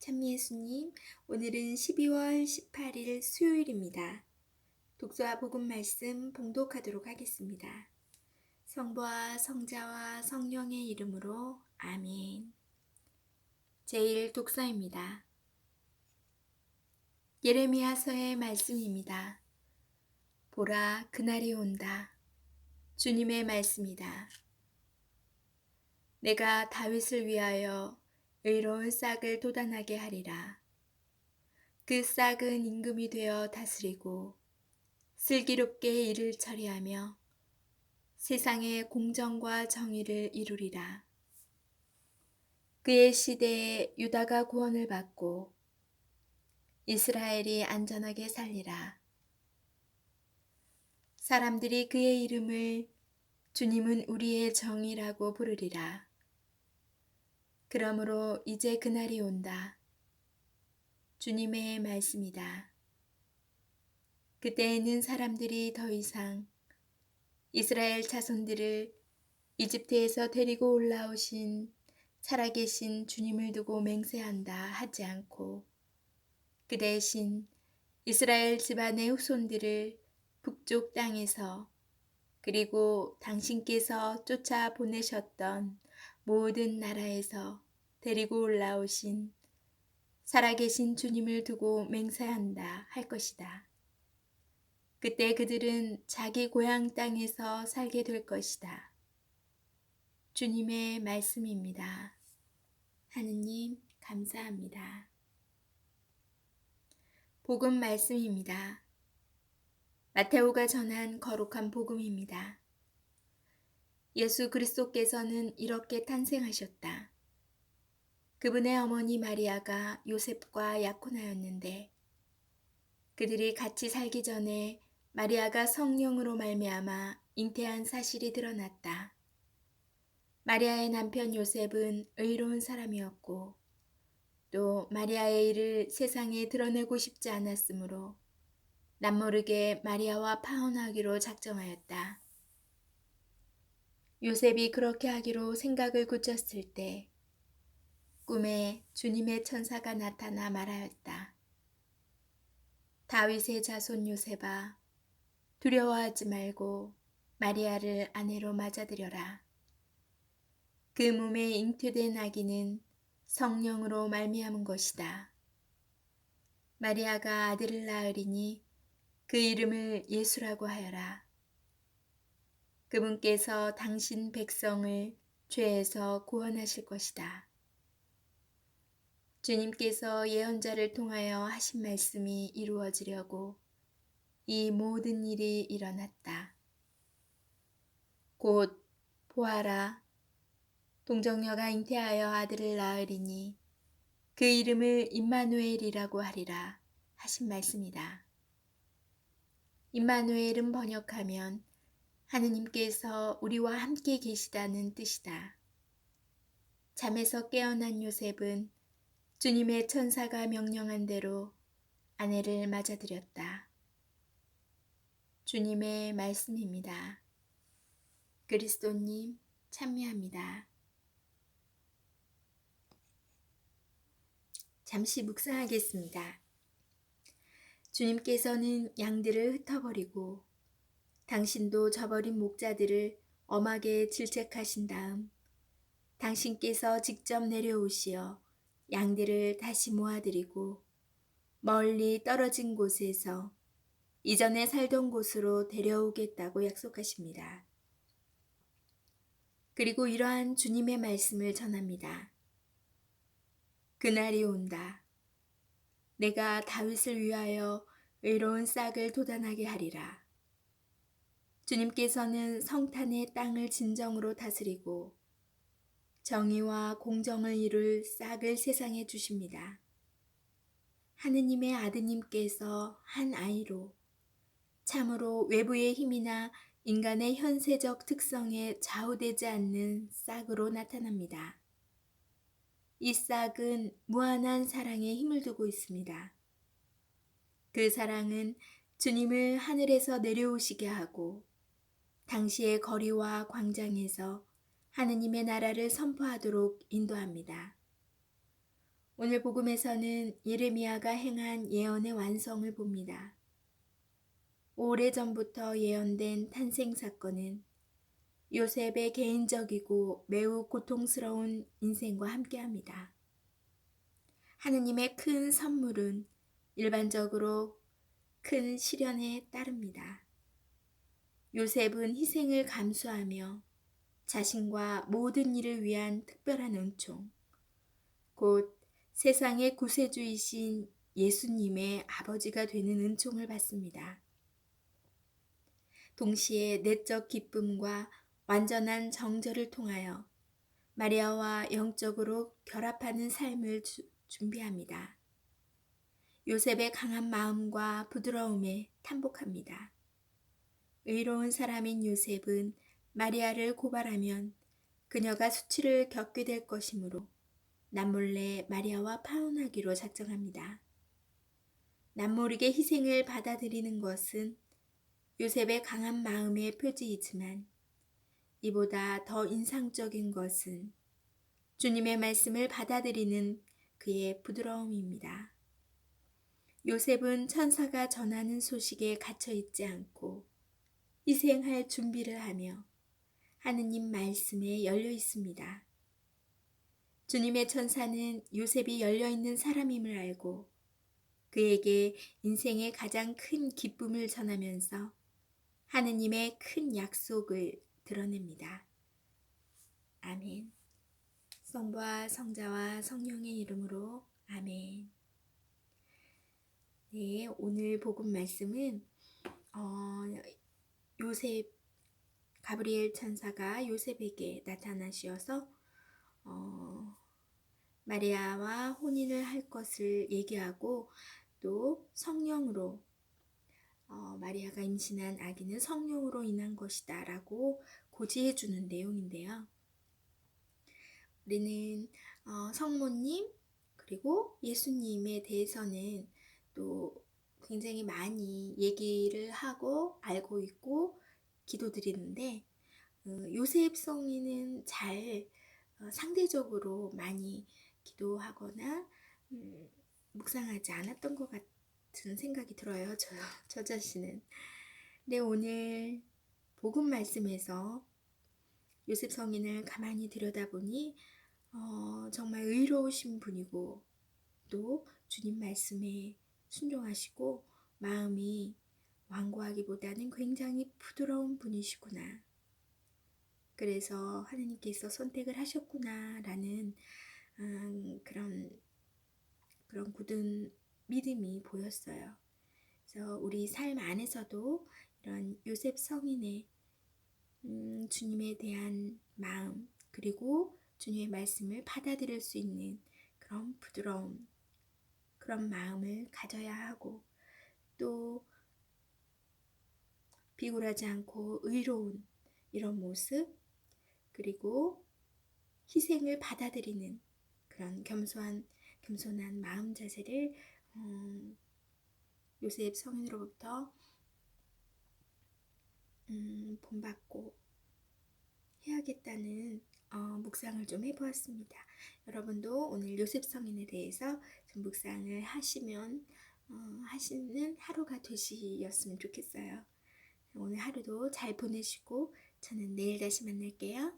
찬미 예수님, 오늘은 12월 18일 수요일입니다. 독서와 복음 말씀 봉독하도록 하겠습니다. 성부와 성자와 성령의 이름으로 아멘. 제1 독서입니다. 예레미야서의 말씀입니다. 보라, 그날이 온다. 주님의 말씀이다. 내가 다윗을 위하여 의로운 싹을 돋아나게 하리라. 그 싹은 임금이 되어 다스리고 슬기롭게 일을 처리하며 세상의 공정과 정의를 이루리라. 그의 시대에 유다가 구원을 받고 이스라엘이 안전하게 살리라. 사람들이 그의 이름을 주님은 우리의 정이라고 부르리라. 그러므로 이제 그날이 온다. 주님의 말씀이다. 그때에는 사람들이 더 이상 이스라엘 자손들을 이집트에서 데리고 올라오신 살아계신 주님을 두고 맹세한다 하지 않고 그 대신 이스라엘 집안의 후손들을 북쪽 땅에서 그리고 당신께서 쫓아 보내셨던 모든 나라에서 데리고 올라오신 살아계신 주님을 두고 맹세한다 할 것이다. 그때 그들은 자기 고향 땅에서 살게 될 것이다. 주님의 말씀입니다. 하느님, 감사합니다. 복음 말씀입니다. 마테오가 전한 거룩한 복음입니다. 예수 그리스도께서는 이렇게 탄생하셨다. 그분의 어머니 마리아가 요셉과 약혼하였는데 그들이 같이 살기 전에 마리아가 성령으로 말미암아 잉태한 사실이 드러났다. 마리아의 남편 요셉은 의로운 사람이었고 또 마리아의 일을 세상에 드러내고 싶지 않았으므로 남모르게 마리아와 파혼하기로 작정하였다. 요셉이 그렇게 하기로 생각을 굳혔을 때 꿈에 주님의 천사가 나타나 말하였다. 다윗의 자손 요셉아 두려워하지 말고 마리아를 아내로 맞아들여라. 그 몸에 잉태된 아기는 성령으로 말미암은 것이다. 마리아가 아들을 낳으리니 그 이름을 예수라고 하여라. 그분께서 당신 백성을 죄에서 구원하실 것이다. 주님께서 예언자를 통하여 하신 말씀이 이루어지려고 이 모든 일이 일어났다. 곧 보아라 동정녀가 잉태하여 아들을 낳으리니 그 이름을 임마누엘이라고 하리라 하신 말씀이다. 임마누엘은 번역하면 하느님께서 우리와 함께 계시다는 뜻이다. 잠에서 깨어난 요셉은 주님의 천사가 명령한 대로 아내를 맞아들였다. 주님의 말씀입니다. 그리스도님 참여합니다. 잠시 묵상하겠습니다. 주님께서는 양들을 흩어버리고 당신도 저버린 목자들을 엄하게 질책하신 다음 당신께서 직접 내려오시어 양들을 다시 모아드리고 멀리 떨어진 곳에서 이전에 살던 곳으로 데려오겠다고 약속하십니다. 그리고 이러한 주님의 말씀을 전합니다. 그날이 온다. 내가 다윗을 위하여 의로운 싹을 돋아나게 하리라. 주님께서는 성탄의 땅을 진정으로 다스리고 정의와 공정을 이룰 싹을 세상에 주십니다. 하느님의 아드님께서 한 아이로 참으로 외부의 힘이나 인간의 현세적 특성에 좌우되지 않는 싹으로 나타납니다. 이 싹은 무한한 사랑에 힘을 두고 있습니다. 그 사랑은 주님을 하늘에서 내려오시게 하고 당시의 거리와 광장에서 하느님의 나라를 선포하도록 인도합니다. 오늘 복음에서는 예레미야가 행한 예언의 완성을 봅니다. 오래전부터 예언된 탄생 사건은 요셉의 개인적이고 매우 고통스러운 인생과 함께합니다. 하느님의 큰 선물은 일반적으로 큰 시련에 따릅니다. 요셉은 희생을 감수하며 자신과 모든 일을 위한 특별한 은총, 곧 세상의 구세주이신 예수님의 아버지가 되는 은총을 받습니다. 동시에 내적 기쁨과 완전한 정절을 통하여 마리아와 영적으로 결합하는 삶을 주, 준비합니다. 요셉의 강한 마음과 부드러움에 탄복합니다. 의로운 사람인 요셉은 마리아를 고발하면 그녀가 수치를 겪게 될 것이므로 남몰래 마리아와 파혼하기로 작정합니다. 남모르게 희생을 받아들이는 것은 요셉의 강한 마음의 표지이지만 이보다 더 인상적인 것은 주님의 말씀을 받아들이는 그의 부드러움입니다. 요셉은 천사가 전하는 소식에 갇혀 있지 않고 희생할 준비를 하며 하느님 말씀에 열려 있습니다. 주님의 천사는 요셉이 열려 있는 사람임을 알고 그에게 인생의 가장 큰 기쁨을 전하면서 하느님의 큰 약속을 드러냅니다. 아멘. 성부와 성자와 성령의 이름으로 아멘. 네, 오늘 복음 말씀은 어, 요셉 가브리엘 천사가 요셉에게 나타나시어서 어, 마리아와 혼인을 할 것을 얘기하고 또 성령으로 어, 마리아가 임신한 아기는 성령으로 인한 것이다 라고 고지해 주는 내용인데요. 우리는 어, 성모님 그리고 예수님에 대해서는 또 굉장히 많이 얘기를 하고 알고 있고 기도드리는데 어, 요셉 성인은 잘 어, 상대적으로 많이 기도하거나 음, 묵상하지 않았던 것 같은 생각이 들어요. 저, 저 자신은. 네, 오늘 복음 말씀에서 요셉 성인을 가만히 들여다보니 어, 정말 의로우신 분이고 또 주님 말씀에 순종하시고 마음이 완고하기보다는 굉장히 부드러운 분이시구나. 그래서 하느님께서 선택을 하셨구나라는 음, 그런 그런 굳은 믿음이 보였어요. 그래서 우리 삶 안에서도 이런 요셉 성인의 음, 주님에 대한 마음 그리고 주님의 말씀을 받아들일 수 있는 그런 부드러움 그런 마음을 가져야 하고 또 비굴하지 않고 의로운 이런 모습 그리고 희생을 받아들이는 그런 겸손한 겸손한 마음 자세를 음, 요셉 성인으로부터 음, 본받고 해야겠다는 어, 묵상을 좀 해보았습니다. 여러분도 오늘 요셉 성인에 대해서 좀 묵상을 하시면 어, 하시는 하루가 되시였으면 좋겠어요. 오늘 하루도 잘 보내시고 저는 내일 다시 만날게요.